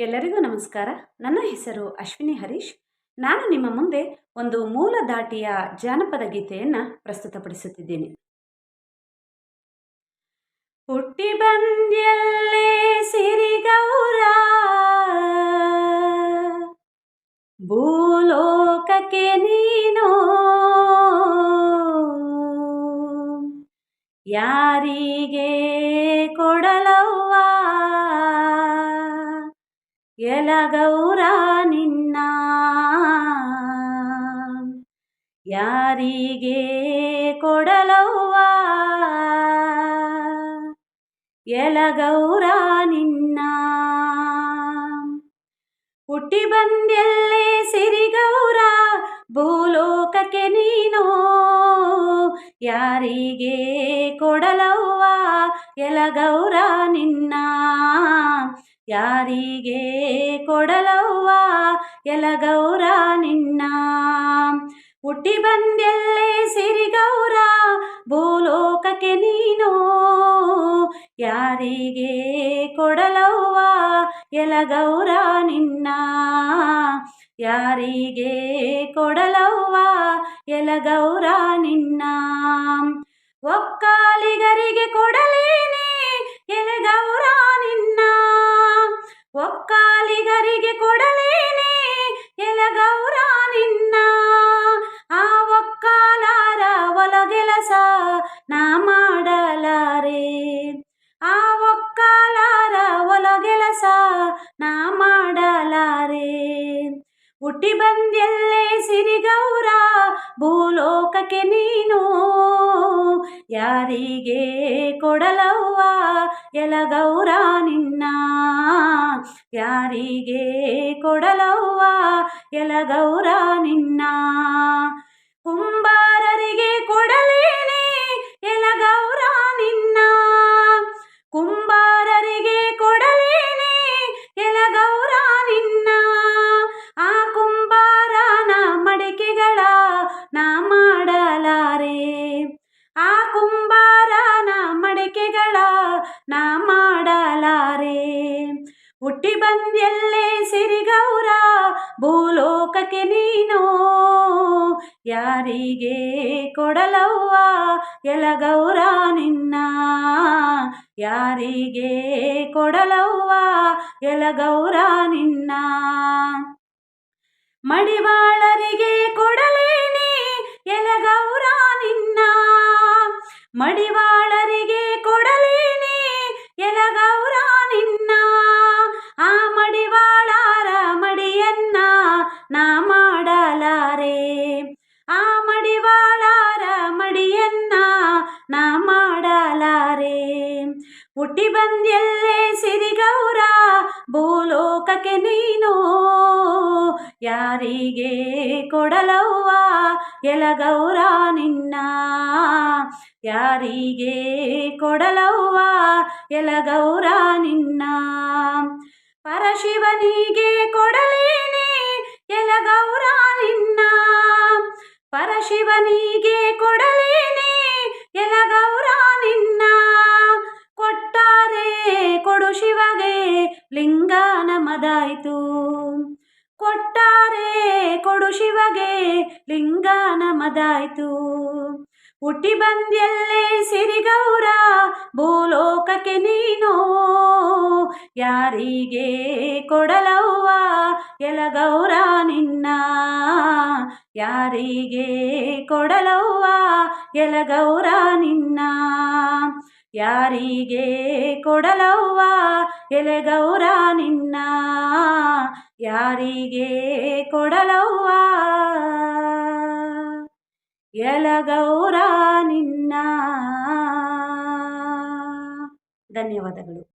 ಎಲ್ಲರಿಗೂ ನಮಸ್ಕಾರ. ನನ್ನ ಹೆಸರು ಅಶ್ವಿನಿ ಹರೀಶ್. ನಾನು ನಿಮ್ಮ ಮುಂದೆ ಒಂದು ಮೂಲ ದಾಟಿಯ ಜಾನಪದ ಗೀತೆಯನ್ನು ಪ್ರಸ್ತುತಪಡಿಸುತ್ತಿದ್ದೇನೆ. ಹುಟ್ಟಿ ಬಂದ್ಯಲ್ಲೇ ಸಿರಿಗೌರ. ಭೂಲೋಕಕ್ಕೆ ನೀನು. ಯಾರಿಗೆ ಕೊಡಲವ್ವ? ಎಲಗೌರ ನಿನ್ನ. ಯಾರಿಗೆ ಕೊಡಲವ್ವ? ಎಲಗೌರ ನಿನ್ನ. ಹುಟ್ಟಿ ಬಂದೆಲ್ಲೇ ಸಿರಿಗೌರ, ಭೂಲೋಕಕ್ಕೆ ನೀನು. ಯಾರಿಗೆ ಕೊಡಲವ್ವ? ಎಲಗೌರ ನಿನ್ನ. ಯಾರಿಗೆ ಕೊಡಲವ್ವ? ಎಲಗೌರ ನಿನ್ನ. ಹುಟ್ಟಿ ಬಂದೆಲ್ಲೇ ಸಿರಿಗೌರ ಭೂಲೋಕಕ್ಕೆ ನೀನು. ಯಾರಿಗೆ ಕೊಡಲವ್ವ? ಎಲಗೌರ ನಿನ್ನ. ಯಾರಿಗೆ ಕೊಡಲವ್ವ? ಎಲಗೌರ ನಿನ್ನ. ಒಕ್ಕಾಲಿಗರಿಗೆ ಕೊಡಲೇನೆ ಎಲಗೌರ ಒಕ್ಕಾಲಿಗರಿಗೆ ಕೊಡಲೇನೆ, ಎಲಗೌರ ನಿನ್ನ. ಆ ಒಕ್ಕಾಲಾರ ಒಲಗೆಲಸ ನಾ ಮಾಡಲಾರೆ. ಆ ಒಕ್ಕಾಲಾರ ಒಲಗೆಲಸ ನಾ ಮಾಡಲಾರೆ. ಹುಟ್ಟಿ ಬಂದೆಲ್ಲೇ ಸಿರಿಗೌರ ಭೂಲೋಕಕ್ಕೆ ನೀನು ಯಾರಿಗೆ ಕೊಡಲವ್ವ? ಎಲಗೌರ ನಿನ್ನ ಯಾರಿಗೆ ಕೊಡಲವ್ವ? ಎಲಗೌರ ನಿನ್ನ ಆ ಕುಂಬಾರನ ಮಡಿಕೆಗಳ ನಾ ಮಾಡಲಾರೆ. ಹುಟ್ಟಿ ಬಂದೆಲ್ಲೇ ಸಿರಿಗೌರ, ಭೂಲೋಕಕ್ಕೆ ನೀನು? ಯಾರಿಗೆ ಕೊಡಲವ್ವ ಎಲಗೌರ ನಿನ್ನ? ಯಾರಿಗೆ ಕೊಡಲವ್ವ ಎಲಗೌರ ನಿನ್ನ? ಮಡಿವಾಳರಿಗೆ ಕೊಡಲೇನಿ ಎಲಗೌರ ಮಡಿವಾಳರಿಗೆ ಕೊಡಲೇನೆ ಎಲಗೌರ ನಿನ್ನ. ಆ ಮಡಿವಾಳಾರ ಮಡಿಯನ್ನ ನಾ ಮಾಡಲಾರೆ. ಆ ಮಡಿವಾಳಾರ ಮಡಿಯನ್ನ ನಾ ಮಾಡಲಾರೆ. ಹುಟ್ಟಿ ಬಂದೆಲ್ಲೇ ಸಿರಿಗೌರ ಭೂಲೋಕಕ್ಕೆ ನೀನು ಯಾರಿಗೆ ಕೊಡಲವ್ವ? ಎಲಗೌರ ನಿನ್ನ ಯಾರಿಗೆ ಕೊಡಲವ್ವ? ಎಲಗೌರ ನಿನ್ನ ಪರಶಿವನಿಗೆ ಕೊಡಲೇನೆ? ಎಲಗೌರ ನಿನ್ನ ಪರಶಿವನಿಗೆ ಕೊಡಲೇನೆ? ಕೊಟ್ಟಾರೆ, ಕೊಡು ಶಿವಗೆ ಲಿಂಗ ನಮದಾಯಿತು ಹುಟ್ಟಿ ಬಂದೆಲ್ಲೇ ಸಿರಿಗೌರ ಭೂಲೋಕಕ್ಕೆ ನೀನು? ಯಾರಿಗೆ ಕೊಡಲವ್ವ ಎಲಗೌರ ನಿನ್ನ? ಯಾರಿಗೆ ಕೊಡಲವ್ವ ಎಲಗೌರ ನಿನ್ನ? ಯಾರಿಗೆ ಕೊಡಲವ್ವ ಎಲೆಗೌರ ನಿನ್ನ? ಯಾರಿಗೆ ಕೊಡಲವ್ವ? ಎಲಗೌರ ನಿನ್ನ. ಧನ್ಯವಾದಗಳು.